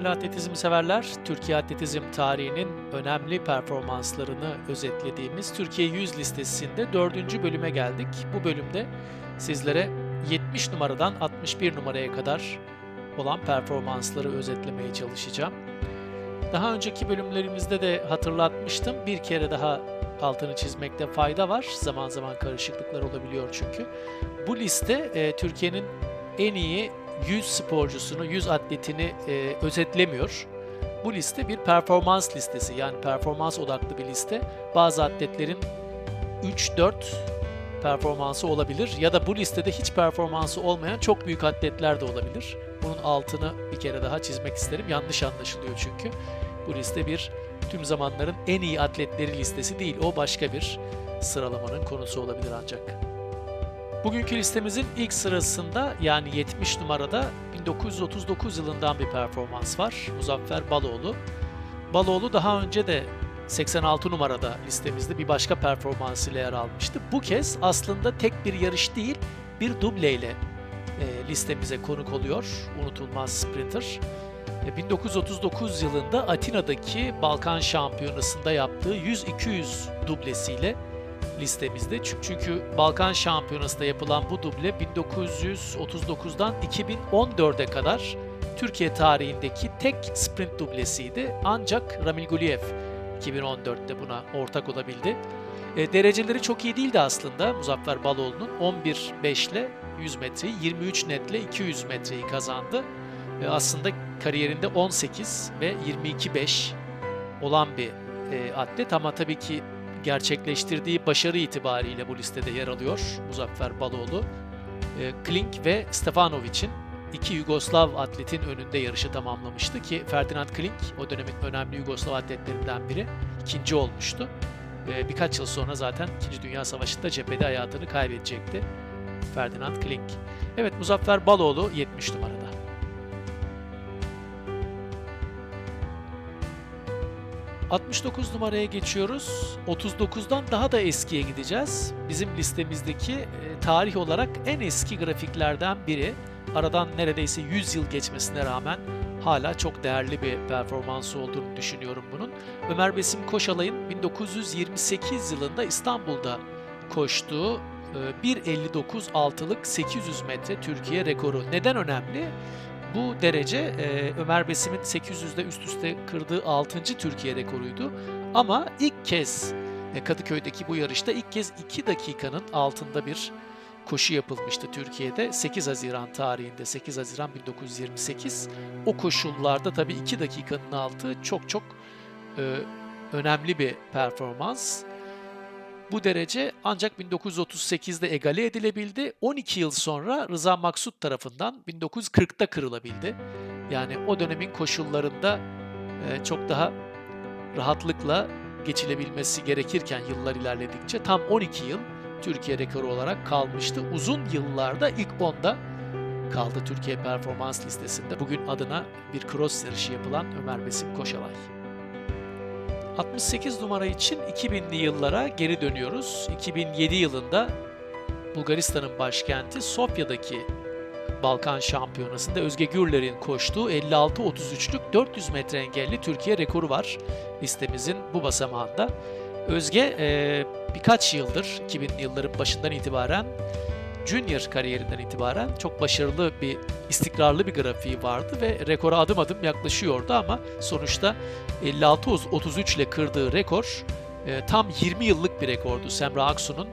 Değerli atletizm severler, Türkiye atletizm tarihinin önemli performanslarını özetlediğimiz Türkiye 100 listesinde dördüncü bölüme geldik. Bu bölümde sizlere 70 numaradan 61 numaraya kadar olan performansları özetlemeye çalışacağım. Daha önceki bölümlerimizde de hatırlatmıştım. Bir kere daha altını çizmekte fayda var. Zaman zaman karışıklıklar olabiliyor çünkü. Bu liste e, Türkiye'nin en iyi 100 sporcusunu, 100 atletini e, özetlemiyor. Bu liste bir performans listesi yani performans odaklı bir liste. Bazı atletlerin 3-4 performansı olabilir ya da bu listede hiç performansı olmayan çok büyük atletler de olabilir. Bunun altını bir kere daha çizmek isterim. Yanlış anlaşılıyor çünkü. Bu liste bir tüm zamanların en iyi atletleri listesi değil. O başka bir sıralamanın konusu olabilir ancak. Bugünkü listemizin ilk sırasında yani 70 numarada 1939 yılından bir performans var. Muzaffer Baloğlu. Baloğlu daha önce de 86 numarada listemizde bir başka performansıyla yer almıştı. Bu kez aslında tek bir yarış değil, bir dubleyle e, listemize konuk oluyor. Unutulmaz sprinter. E, 1939 yılında Atina'daki Balkan Şampiyonası'nda yaptığı 100-200 dublesiyle listemizde. Çünkü Balkan Şampiyonası'nda yapılan bu duble 1939'dan 2014'e kadar Türkiye tarihindeki tek sprint dublesiydi. Ancak Ramil Guliyev 2014'te buna ortak olabildi. E, dereceleri çok iyi değildi aslında Muzaffer Baloğlu'nun. 11-5 ile 100 metreyi, 23 netle 200 metreyi kazandı. E, aslında kariyerinde 18 ve 22-5 olan bir e, atlet ama tabii ki gerçekleştirdiği başarı itibariyle bu listede yer alıyor Muzaffer Baloğlu. E, Klink ve Stefanovic'in iki Yugoslav atletin önünde yarışı tamamlamıştı ki Ferdinand Klink o dönemin önemli Yugoslav atletlerinden biri ikinci olmuştu. E, birkaç yıl sonra zaten 2. Dünya Savaşı'nda cephede hayatını kaybedecekti Ferdinand Klink. Evet Muzaffer Baloğlu 70 numarada. 69 numaraya geçiyoruz. 39'dan daha da eskiye gideceğiz. Bizim listemizdeki e, tarih olarak en eski grafiklerden biri. Aradan neredeyse 100 yıl geçmesine rağmen hala çok değerli bir performansı olduğunu düşünüyorum bunun. Ömer Besim Koşalay'ın 1928 yılında İstanbul'da koştuğu 1.59.6'lık 800 metre Türkiye rekoru. Neden önemli? Bu derece e, Ömer Besim'in 800'de üst üste kırdığı 6. Türkiye rekoruydu. Ama ilk kez e, Kadıköy'deki bu yarışta ilk kez 2 dakikanın altında bir koşu yapılmıştı Türkiye'de. 8 Haziran tarihinde, 8 Haziran 1928. O koşullarda tabii 2 dakikanın altı çok çok e, önemli bir performans. Bu derece ancak 1938'de egale edilebildi. 12 yıl sonra Rıza Maksut tarafından 1940'ta kırılabildi. Yani o dönemin koşullarında e, çok daha rahatlıkla geçilebilmesi gerekirken yıllar ilerledikçe tam 12 yıl Türkiye rekoru olarak kalmıştı. Uzun yıllarda ilk 10'da kaldı Türkiye performans listesinde. Bugün adına bir cross yarışı yapılan Ömer Besim Koşalay. 68 numara için 2000'li yıllara geri dönüyoruz. 2007 yılında Bulgaristan'ın başkenti Sofya'daki Balkan Şampiyonası'nda Özge Gürler'in koştuğu 56-33'lük 400 metre engelli Türkiye rekoru var listemizin bu basamağında. Özge e, birkaç yıldır 2000'li yılların başından itibaren Junior kariyerinden itibaren çok başarılı bir, istikrarlı bir grafiği vardı ve rekora adım adım yaklaşıyordu ama sonuçta 56-33 ile kırdığı rekor e, tam 20 yıllık bir rekordu. Semra Aksu'nun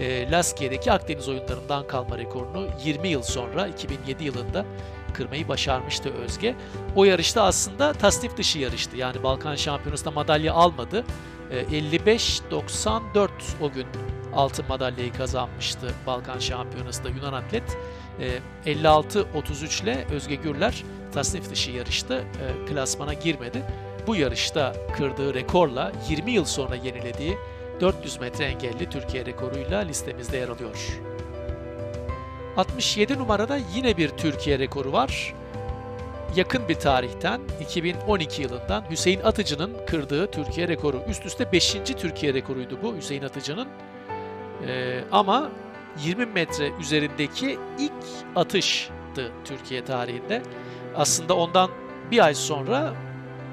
e, Laskiye'deki Akdeniz oyunlarından kalma rekorunu 20 yıl sonra 2007 yılında kırmayı başarmıştı Özge. O yarışta aslında tasnif dışı yarıştı. Yani Balkan Şampiyonası'nda madalya almadı. E, 55-94 o gün altın madalyayı kazanmıştı Balkan Şampiyonası'nda Yunan atlet. 56-33 ile Özge Gürler tasnif dışı yarıştı. Klasmana girmedi. Bu yarışta kırdığı rekorla 20 yıl sonra yenilediği 400 metre engelli Türkiye rekoruyla listemizde yer alıyor. 67 numarada yine bir Türkiye rekoru var. Yakın bir tarihten 2012 yılından Hüseyin Atıcı'nın kırdığı Türkiye rekoru. Üst üste 5. Türkiye rekoruydu bu Hüseyin Atıcı'nın. Ee, ama 20 metre üzerindeki ilk atıştı Türkiye tarihinde. Aslında ondan bir ay sonra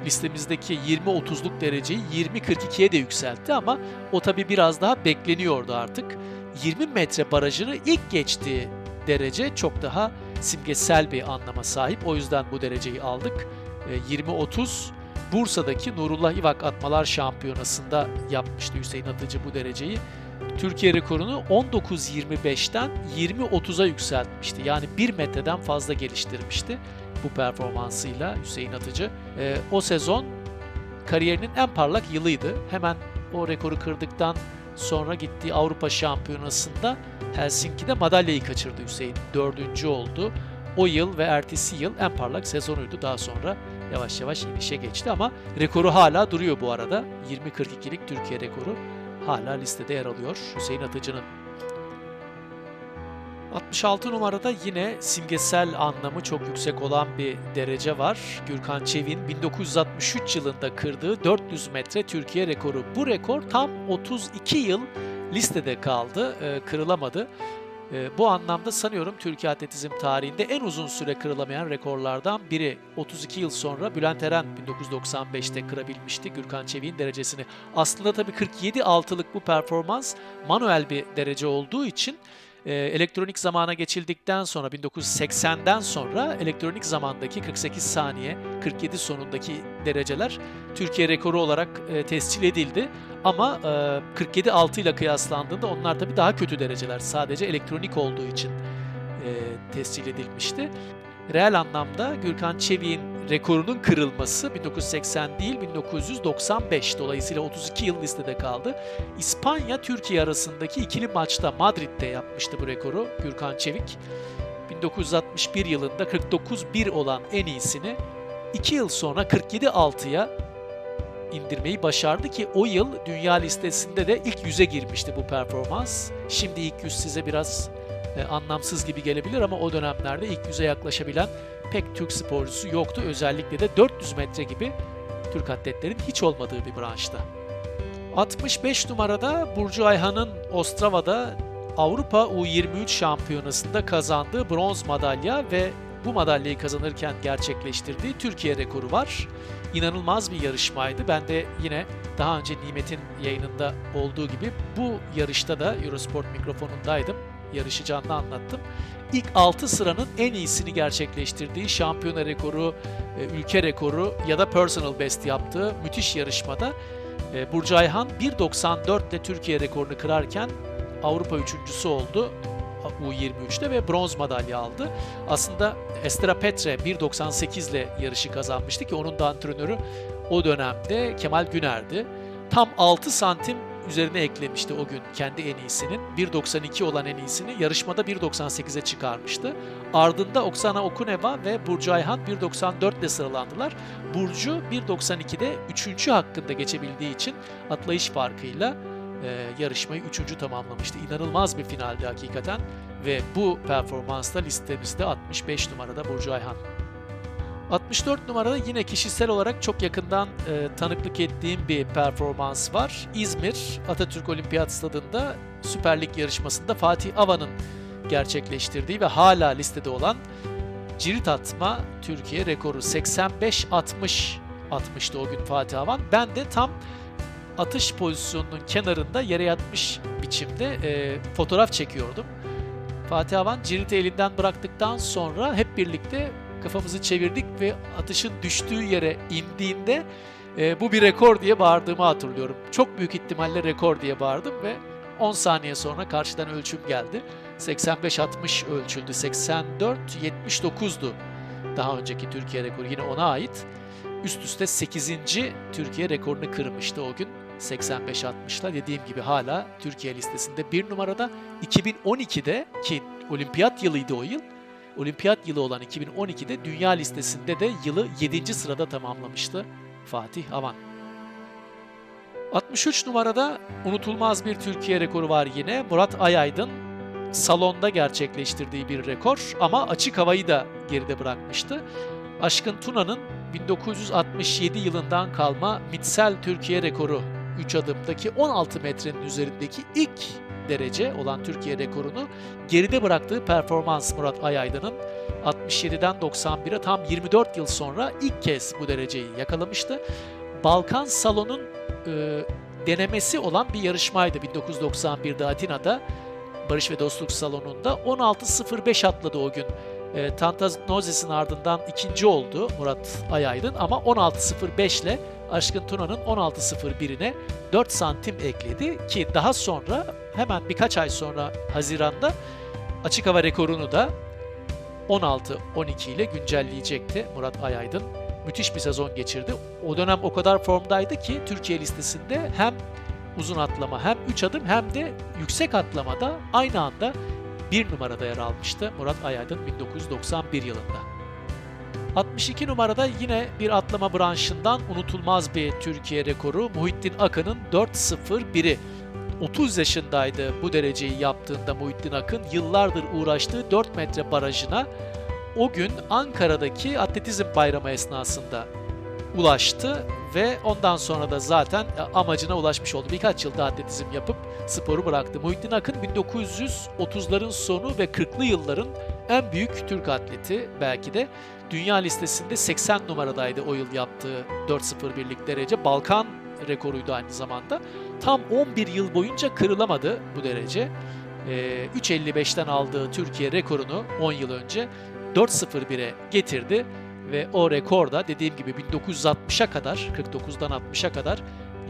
listemizdeki 20-30'luk dereceyi 20-42'ye de yükseltti ama o tabi biraz daha bekleniyordu artık. 20 metre barajını ilk geçtiği derece çok daha simgesel bir anlama sahip. O yüzden bu dereceyi aldık. 20-30 Bursa'daki Nurullah İvak Atmalar Şampiyonası'nda yapmıştı Hüseyin Atıcı bu dereceyi. Türkiye rekorunu 19.25'ten 20.30'a yükseltmişti. Yani 1 metreden fazla geliştirmişti bu performansıyla Hüseyin Atıcı. E, o sezon kariyerinin en parlak yılıydı. Hemen o rekoru kırdıktan sonra gittiği Avrupa Şampiyonası'nda Helsinki'de madalyayı kaçırdı Hüseyin. Dördüncü oldu. O yıl ve ertesi yıl en parlak sezonuydu. Daha sonra yavaş yavaş inişe geçti ama rekoru hala duruyor bu arada. 20.42'lik Türkiye rekoru hala listede yer alıyor Hüseyin Atıcı'nın. 66 numarada yine simgesel anlamı çok yüksek olan bir derece var. Gürkan Çevik'in 1963 yılında kırdığı 400 metre Türkiye rekoru. Bu rekor tam 32 yıl listede kaldı, e, kırılamadı. E, bu anlamda sanıyorum Türkiye atletizm tarihinde en uzun süre kırılamayan rekorlardan biri. 32 yıl sonra Bülent Eren 1995'te kırabilmişti Gürkan Çevik'in derecesini. Aslında tabii 47 altılık bu performans manuel bir derece olduğu için e, elektronik zamana geçildikten sonra 1980'den sonra elektronik zamandaki 48 saniye 47 sonundaki dereceler Türkiye rekoru olarak e, tescil edildi. Ama e, 47 6 ile kıyaslandığında onlar tabii daha kötü dereceler. Sadece elektronik olduğu için e, tescil edilmişti. Reel anlamda Gürkan Çevik'in rekorunun kırılması 1980 değil 1995 dolayısıyla 32 yıl listede kaldı. İspanya Türkiye arasındaki ikili maçta Madrid'de yapmıştı bu rekoru Gürkan Çevik. 1961 yılında 49-1 olan en iyisini 2 yıl sonra 47-6'ya indirmeyi başardı ki o yıl dünya listesinde de ilk yüze girmişti bu performans. Şimdi ilk yüz size biraz e, anlamsız gibi gelebilir ama o dönemlerde ilk yüze yaklaşabilen pek Türk sporcusu yoktu. Özellikle de 400 metre gibi Türk atletlerin hiç olmadığı bir branşta. 65 numarada Burcu Ayhan'ın Ostrava'da Avrupa U23 şampiyonasında kazandığı bronz madalya ve bu madalyayı kazanırken gerçekleştirdiği Türkiye rekoru var. İnanılmaz bir yarışmaydı. Ben de yine daha önce Nimet'in yayınında olduğu gibi bu yarışta da Eurosport mikrofonundaydım. Yarışı canlı anlattım ilk 6 sıranın en iyisini gerçekleştirdiği şampiyona rekoru, e, ülke rekoru ya da personal best yaptığı müthiş yarışmada e, Burcu Ayhan 1.94 ile Türkiye rekorunu kırarken Avrupa üçüncüsü oldu. U23'te ve bronz madalya aldı. Aslında Estera Petre 1.98 ile yarışı kazanmıştı ki onun da antrenörü o dönemde Kemal Güner'di. Tam 6 santim üzerine eklemişti o gün kendi en iyisinin. 1.92 olan en iyisini yarışmada 1.98'e çıkarmıştı. Ardında Oksana Okuneva ve Burcu Ayhan 1.94 ile sıralandılar. Burcu 1.92'de 3. hakkında geçebildiği için atlayış farkıyla e, yarışmayı 3. tamamlamıştı. İnanılmaz bir finaldi hakikaten ve bu performansla listemizde 65 numarada Burcu Ayhan. 64 numarada yine kişisel olarak çok yakından e, tanıklık ettiğim bir performans var. İzmir Atatürk Olimpiyat Stadında Süper Lig yarışmasında Fatih Ava'nın gerçekleştirdiği ve hala listede olan cirit atma Türkiye rekoru 85-60 atmıştı o gün Fatih Avan. Ben de tam atış pozisyonunun kenarında yere yatmış biçimde e, fotoğraf çekiyordum. Fatih Avan ciriti elinden bıraktıktan sonra hep birlikte kafamızı çevirdik ve atışın düştüğü yere indiğinde e, bu bir rekor diye bağırdığımı hatırlıyorum. Çok büyük ihtimalle rekor diye bağırdım ve 10 saniye sonra karşıdan ölçüm geldi. 85-60 ölçüldü. 84-79'du daha önceki Türkiye rekoru yine ona ait. Üst üste 8. Türkiye rekorunu kırmıştı o gün. 85-60'la dediğim gibi hala Türkiye listesinde bir numarada. 2012'de ki olimpiyat yılıydı o yıl olimpiyat yılı olan 2012'de dünya listesinde de yılı 7. sırada tamamlamıştı Fatih Avan. 63 numarada unutulmaz bir Türkiye rekoru var yine. Murat Ayaydın salonda gerçekleştirdiği bir rekor ama açık havayı da geride bırakmıştı. Aşkın Tuna'nın 1967 yılından kalma mitsel Türkiye rekoru 3 adımdaki 16 metrenin üzerindeki ilk derece olan Türkiye rekorunu geride bıraktığı performans Murat Ayaydın'ın 67'den 91'e tam 24 yıl sonra ilk kez bu dereceyi yakalamıştı. Balkan Salon'un e, denemesi olan bir yarışmaydı 1991'de Atina'da. Barış ve Dostluk Salonu'nda 16.05 atladı o gün. E, Tantanozis'in ardından ikinci oldu Murat Ayaydın ama 16.05 ile Aşkın Tuna'nın 16.01'ine 4 santim ekledi ki daha sonra hemen birkaç ay sonra Haziran'da açık hava rekorunu da 16-12 ile güncelleyecekti Murat Ayaydın. Müthiş bir sezon geçirdi. O dönem o kadar formdaydı ki Türkiye listesinde hem uzun atlama hem 3 adım hem de yüksek atlamada aynı anda bir numarada yer almıştı Murat Ayaydın 1991 yılında. 62 numarada yine bir atlama branşından unutulmaz bir Türkiye rekoru Muhittin Akın'ın 4.01'i. 30 yaşındaydı bu dereceyi yaptığında Muhittin Akın yıllardır uğraştığı 4 metre barajına o gün Ankara'daki atletizm bayramı esnasında ulaştı ve ondan sonra da zaten amacına ulaşmış oldu. Birkaç yılda atletizm yapıp sporu bıraktı. Muhittin Akın 1930'ların sonu ve 40'lı yılların en büyük Türk atleti belki de. Dünya listesinde 80 numaradaydı o yıl yaptığı 4.01'lik derece. Balkan rekoruydu aynı zamanda. Tam 11 yıl boyunca kırılamadı bu derece. Ee, 3.55'ten aldığı Türkiye rekorunu 10 yıl önce 4.01'e getirdi ve o rekor da dediğim gibi 1960'a kadar 49'dan 60'a kadar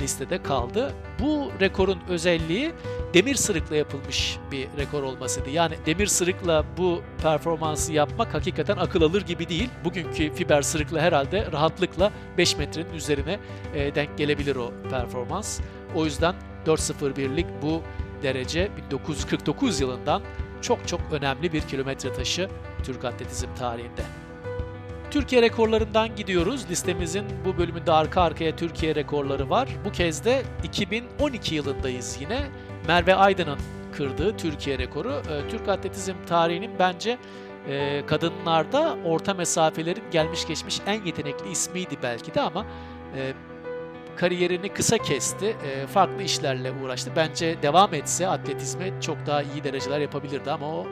listede kaldı. Bu rekorun özelliği demir sırıkla yapılmış bir rekor olmasıydı. Yani demir sırıkla bu performansı yapmak hakikaten akıl alır gibi değil. Bugünkü fiber sırıkla herhalde rahatlıkla 5 metrenin üzerine e, denk gelebilir o performans. O yüzden 4.01'lik bu derece 1949 yılından çok çok önemli bir kilometre taşı Türk atletizm tarihinde. Türkiye rekorlarından gidiyoruz. Listemizin bu bölümünde arka arkaya Türkiye rekorları var. Bu kez de 2012 yılındayız yine. Merve Aydın'ın kırdığı Türkiye rekoru. Ee, Türk atletizm tarihinin bence e, kadınlarda orta mesafelerin gelmiş geçmiş en yetenekli ismiydi belki de ama e, kariyerini kısa kesti. E, farklı işlerle uğraştı. Bence devam etse atletizme çok daha iyi dereceler yapabilirdi ama o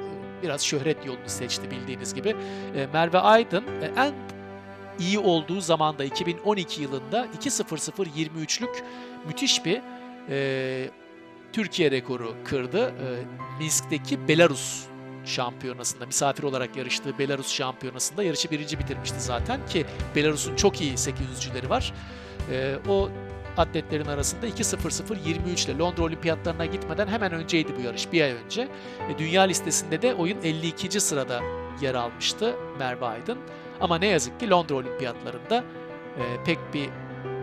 biraz şöhret yolunu seçti bildiğiniz gibi. E, Merve Aydın e, en iyi olduğu zamanda 2012 yılında 2.00.23'lük müthiş bir e, Türkiye rekoru kırdı. E, Minsk'teki Belarus şampiyonasında misafir olarak yarıştığı Belarus şampiyonasında yarışı birinci bitirmişti zaten ki Belarus'un çok iyi 800'cüleri var. E, o atletlerin arasında 2.00.23 ile Londra Olimpiyatlarına gitmeden hemen önceydi bu yarış, bir ay önce. E, dünya listesinde de oyun 52. sırada yer almıştı Merve Aydın. Ama ne yazık ki Londra Olimpiyatlarında e, pek bir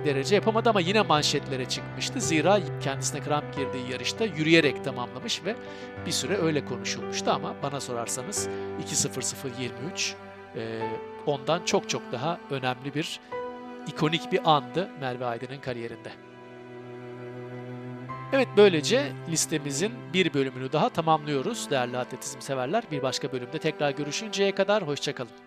derece yapamadı ama yine manşetlere çıkmıştı. Zira kendisine kramp girdiği yarışta yürüyerek tamamlamış ve bir süre öyle konuşulmuştu ama bana sorarsanız 2.00.23 e, ondan çok çok daha önemli bir ikonik bir andı Merve Aydın'ın kariyerinde. Evet böylece listemizin bir bölümünü daha tamamlıyoruz değerli atletizm severler. Bir başka bölümde tekrar görüşünceye kadar hoşçakalın.